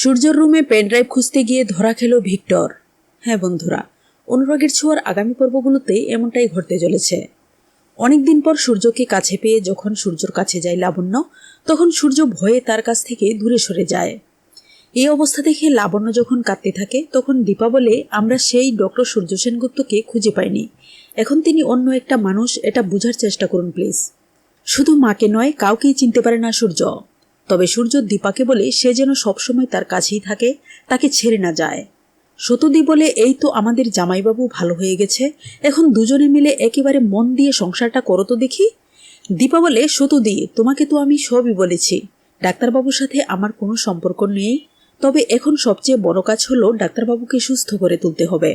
সূর্যর রুমে পেনড্রাইভ খুঁজতে গিয়ে ধরা খেল ভিক্টর। হ্যাঁ বন্ধুরা, অনুরাগের ছোঁয়ার আগামী পর্বগুলোতে এমনটাই ঘটতে চলেছে। অনেকদিন পর সূর্যকে কাছে পেয়ে যখন সূর্যর কাছে যায় লাবণ্য, তখন সূর্য ভয়ে তার কাছ থেকে দূরে সরে যায়। এই অবস্থা দেখে লাবণ্য যখন কাঁদতে থাকে, তখন দীপা বলে, আমরা সেই ডক্টর সূর্য সেনগুপ্তকে খুঁজে পাইনি। এখন তিনি অন্য একটা মানুষ, এটা বোঝার চেষ্টা করুন প্লিজ। শুধু মাকে নয়, কাউকেই চিনতে পারে না সূর্য। তবে সূর্য দীপাকে বলে সে যেন সবসময় তার কাছেই থাকে, তাকে ছেড়ে না যায়। সতদি বলে, এই তো আমাদের জামাইবাবু ভালো হয়ে গেছে, এখন দুজনে মিলে একেবারে মন দিয়ে সংসারটা করো তো দেখি। দীপা বলে সতদি তোমাকে তো আমি সবই বলেছি, ডাক্তারবাবুর সাথে আমার কোনো সম্পর্ক নেই, তবে এখন সবচেয়ে বড় কাজ হলো ডাক্তারবাবুকে সুস্থ করে তুলতে হবে।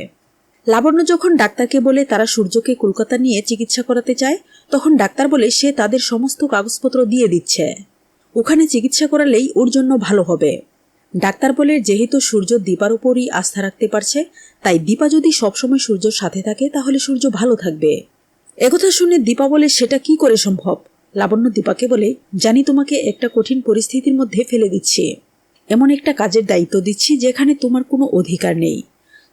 লাবণ্য যখন ডাক্তারকে বলে তারা সূর্যকে কলকাতা নিয়ে চিকিৎসা করাতে চায়, তখন ডাক্তার বলে, সে তাদের সমস্ত কাগজপত্র দিয়ে দিচ্ছে। ওখানে চিকিৎসা করালেই ওর জন্য ভালো হবে। ডাক্তার বলে যেহেতু সূর্য দীপার উপরই আস্থা রাখতে পারছে, তাই দীপা যদি সবসময় সূর্যর সাথে থাকে, তাহলে সূর্য ভালো থাকবে। একথা শুনে দীপা বলে, সেটা কি করে সম্ভব? লাবণ্য দীপাকে বলে, জানি তোমাকে একটা কঠিন পরিস্থিতির মধ্যে ফেলে দিচ্ছি। এমন একটা কাজের দায়িত্ব দিচ্ছি যেখানে তোমার কোনো অধিকার নেই।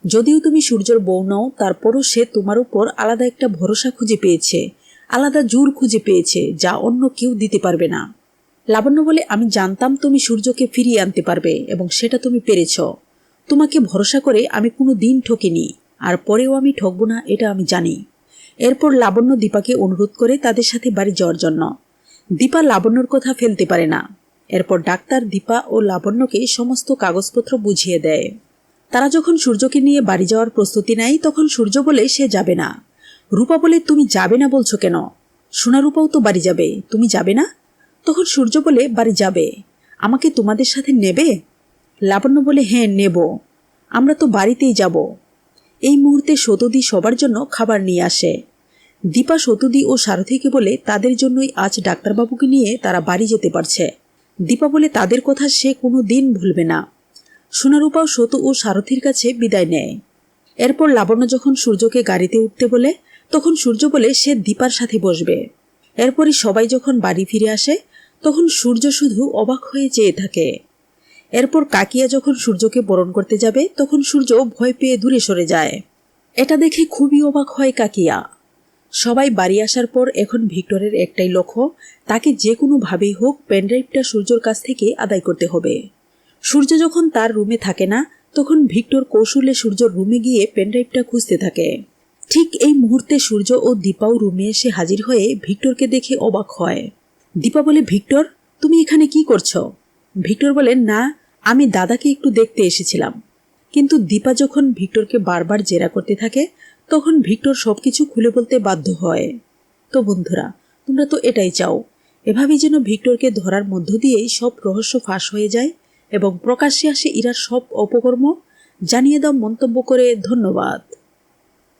যদিও তুমি সূর্যর বউ নাও, তারপরও সে তোমার উপর আলাদা একটা ভরসা খুঁজে পেয়েছে, আলাদা জোর খুঁজে পেয়েছে, যা অন্য কেউ দিতে পারবে না। লাবণ্য বলে, আমি জানতাম তুমি সূর্যকে ফিরিয়ে আনতে পারবে এবং সেটা তুমি পেরেছ। তোমাকে ভরসা করে আমি কোনো দিন ঠকিনি, আর পরেও আমি ঠকবো না, এটা আমি জানি। এরপর লাবণ্য দীপাকে অনুরোধ করে তাদের সাথে বাড়ি যাওয়ার জন্য। দীপা লাবণ্যর কথা ফেলতে পারে না। এরপর ডাক্তার দীপা ও লাবণ্যকে সমস্ত কাগজপত্র বুঝিয়ে দেয়। তারা যখন সূর্যকে নিয়ে বাড়ি যাওয়ার প্রস্তুতি নেয়, তখন সূর্য বলে, সে যাবে না। রূপা বলে, তুমি যাবে না বলছো কেন? সোনা রূপাও তো বাড়ি যাবে, তুমি যাবে না? তখন সূর্য বলে, বাড়ি যাবে। আমাকে তোমাদের সাথে নেবে? লাবণ্য বলে হ্যাঁ নেব। আমরা তো বাড়িতেই যাব। এই মুহূর্তে সতদি সবার জন্য খাবার নিয়ে আসে। দীপা সতুদি ও সারথীকে বলে, তাদের জন্যই আজ ডাক্তারবাবুকে নিয়ে তারা বাড়ি যেতে পারছে। দীপা বলে, তাদের কথা সে কোনো দিন ভুলবে না। সোনারূপাও সতু ও সারথীর কাছে বিদায় নেয়। এরপর লাবণ্য যখন সূর্যকে গাড়িতে উঠতে বলে, তখন সূর্য বলে, সে দীপার সাথে বসবে। এরপরই সবাই যখন বাড়ি ফিরে আসে তখন সূর্য শুধু অবাক হয়ে চেয়ে থাকে। এরপর কাকিয়া যখন সূর্যকে বরণ করতে যাবে, তখন সূর্য ভয় পেয়ে দূরে সরে যায়। এটা দেখে খুবই অবাক হয় কাকিয়া। সবাই বাড়ি আসার পর এখন ভিক্টরের একটাই লক্ষ্য, তাকে যে কোনোভাবেই হোক পেনড্রাইভটা সূর্যর কাছ থেকে আদায় করতে হবে। সূর্য যখন তার রুমে থাকে না, তখন ভিক্টর কৌশলে সূর্যর রুমে গিয়ে পেনড্রাইভটা খুঁজতে থাকে। ঠিক এই মুহূর্তে সূর্য ও দীপাও রুমে এসে হাজির হয়ে ভিক্টরকে দেখে অবাক হয়। দীপা বলে, ভিক্টর, তুমি এখানে কি করছ? ভিক্টর বলেন না, আমি দাদাকে একটু দেখতে এসেছিলাম। কিন্তু দীপা যখন ভিক্টরকে বারবার জেরা করতে থাকে, তখন ভিক্টর সবকিছু খুলে বলতে বাধ্য হয়। তো বন্ধুরা, তোমরা তো এটাই চাও। এভাবেই যেন ভিক্টরকে ধরার মধ্য দিয়েই সব রহস্য ফাঁস হয়ে যায় এবং প্রকাশ্যে আসে ইরার সব অপকর্ম। জানিয়ে দাও মন্তব্য করে, ধন্যবাদ।